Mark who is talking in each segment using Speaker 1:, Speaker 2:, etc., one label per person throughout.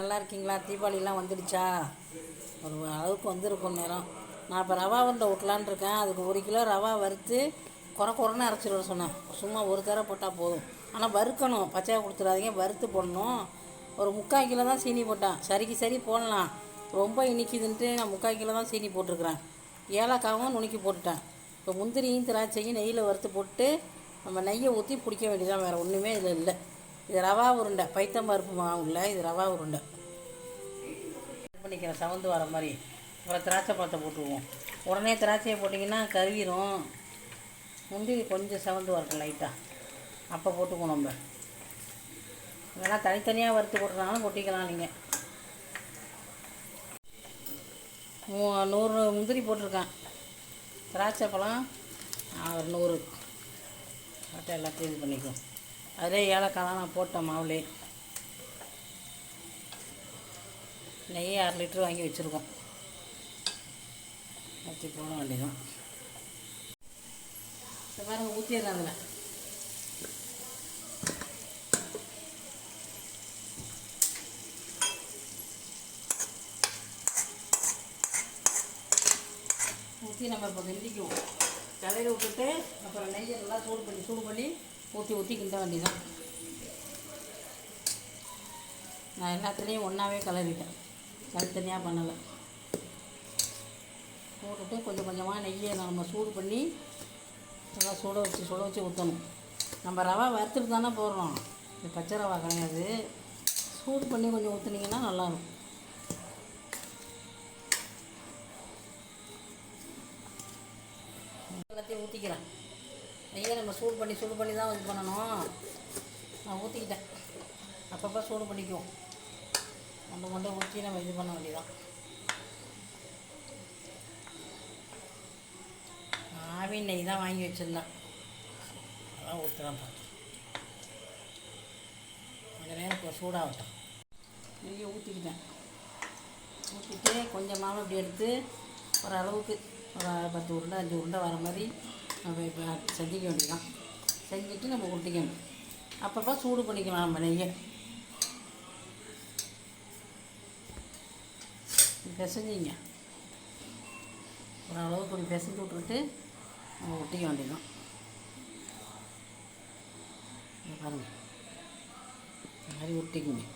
Speaker 1: நல்லா இருக்கீங்களா தீபாவளிலாம் வந்துடுச்சா? ஒரு அளவுக்கு வந்திருக்கும் நேரம். நான் இப்போ ரவா உருண்டை விட்டலான்னு இருக்கேன். அதுக்கு ஒரு கிலோ ரவா வறுத்து குறை குறைன்னு அரைச்சிட்டு சொன்னேன். சும்மா ஒரு தடவை போட்டால் போதும். ஆனால் வறுக்கணும். பச்சையாக கொடுத்துடாதீங்க. வறுத்து போடணும். ஒரு முக்கால் கிலோ தான் சீனி போட்டேன். சரிக்கு சரி போடலாம். ரொம்ப இனிக்குதுன்ட்டு நான் முக்கால் கிலோ தான் சீனி போட்டிருக்கிறேன். ஏலக்காவும் நுணுக்கி போட்டுட்டேன். இப்போ முந்திரியும் திராட்சையும் நெய்யில் வறுத்து போட்டு நம்ம நெய்யை ஊற்றி பிடிக்க வேண்டியதான் வேறு ஒன்றுமே இதில் இல்லை. இது ரவா உருண்டை பைத்தம்பருப்பு மாவு மாவுல இது ரவா உருண்டை. இது பண்ணிக்கிறேன் சவந்து வர மாதிரி. அப்புறம் திராட்சை பழத்தை போட்டுருவோம். உடனே திராட்சையை போட்டிங்கன்னா கருவிரும் முந்திரி கொஞ்சம் செவந்து வரட்டும் லைட்டாக அப்போ போட்டுக்குவோம் நம்ம. இல்லைனா தனித்தனியாக வறுத்து போட்டுருந்தாலும் கொட்டிக்கலாம் நீங்கள் மூ நூறு முந்திரி போட்டிருக்கேன். திராட்சை பழம் ஒரு நூறு மட்டும் எல்லாத்தையும் இது பண்ணிக்குவோம். அதிலே ஏலக்காய்லாம் நான் போட்டேன் மாவுலே. நெய் அரை லிட்டர் வாங்கி வச்சுருக்கோம். ஊற்றி போட வேண்டியதான் இந்த பாருங்க ஊற்றிடுறேன் அதில். ஊற்றி நம்ம இப்போ கிண்டிக்குவோம் கலையில் விட்டுட்டு அப்புறம் நெய்யை நல்லா சூடு பண்ணி சூடு பண்ணி ஊற்றி ஊற்றி கிண்ட வேண்டியதான் நான் எல்லாத்துலேயும் ஒன்றாவே கலரிட்டேன் தனித்தனியாக பண்ணலை. போட்டுட்டு கொஞ்சம் கொஞ்சமாக நெய்யை நம்ம சூடு பண்ணி நல்லா சுட வச்சு சுட வச்சு ஊற்றணும் நம்ம ரவா வறுத்துட்டு தானே போடுறோம். இது பச்சை ரவா கிடையாது. சூடு பண்ணி கொஞ்சம் ஊற்றுனீங்கன்னா நல்லாயிருக்கும். எல்லாத்தையும் ஊற்றிக்கிறேன் நெய்யை நம்ம சூடு பண்ணி சூடு பண்ணி தான் இது பண்ணணும். நான் ஊற்றிக்கிட்டேன் அப்பப்போ சூடு பண்ணிக்குவோம். ஒன்று கொண்டு ஊற்றி நம்ம இது பண்ண வேண்டியதான் ஆவி நெய் தான் வாங்கி வச்சுருந்தேன். அதான் ஊற்றுறேன் கொஞ்ச நேரம் இப்போ சூடாகட்டும். நெய்யை ஊற்றிக்கிட்டேன் ஊற்றிட்டு கொஞ்சமாக இப்படி எடுத்து ஒரு அளவுக்கு ஒரு பத்து உருண்டை அஞ்சு உருண்டை வர மாதிரி நம்ம இப்போ செஞ்சிக்க வேண்டியதான் செஞ்சுட்டு நம்ம உருட்டிக்கணும். அப்பப்போ சூடு பண்ணிக்கலாம் நம்ம நெய்யை. பிசைஞ்சிங்க. ஓரளவுக்கு கொஞ்சம் பிசைஞ்சு விட்டுட்டு நம்ம ஒட்டிக்க வேண்டியதான் இங்க பாருங்க. இந்த மாதிரி ஒட்டிக்குங்க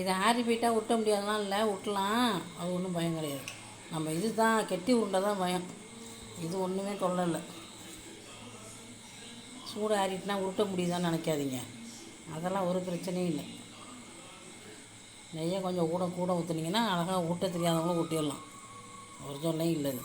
Speaker 1: இதை ஆறி போயிட்டால் ஒட்ட முடியாதெல்லாம் இல்லை ஒட்டலாம் அது ஒன்றும் பயம் கிடையாது. நம்ம இது தான் கெட்டி உருண்டை தான் பயம். இது ஒன்றுமே தொல்லை சூடு ஆறிட்டுனா உருட்ட முடியுதான்னு நினைக்காதீங்க. அதெல்லாம் ஒரு பிரச்சனையும் இல்லை. நெய்யை கொஞ்சம் கூட கூட ஊற்றுனீங்கன்னா அழகாக ஊட்ட தெரியாதவங்களும் ஊட்டிடலாம். ஒரு சொல்லையும் இல்லை அது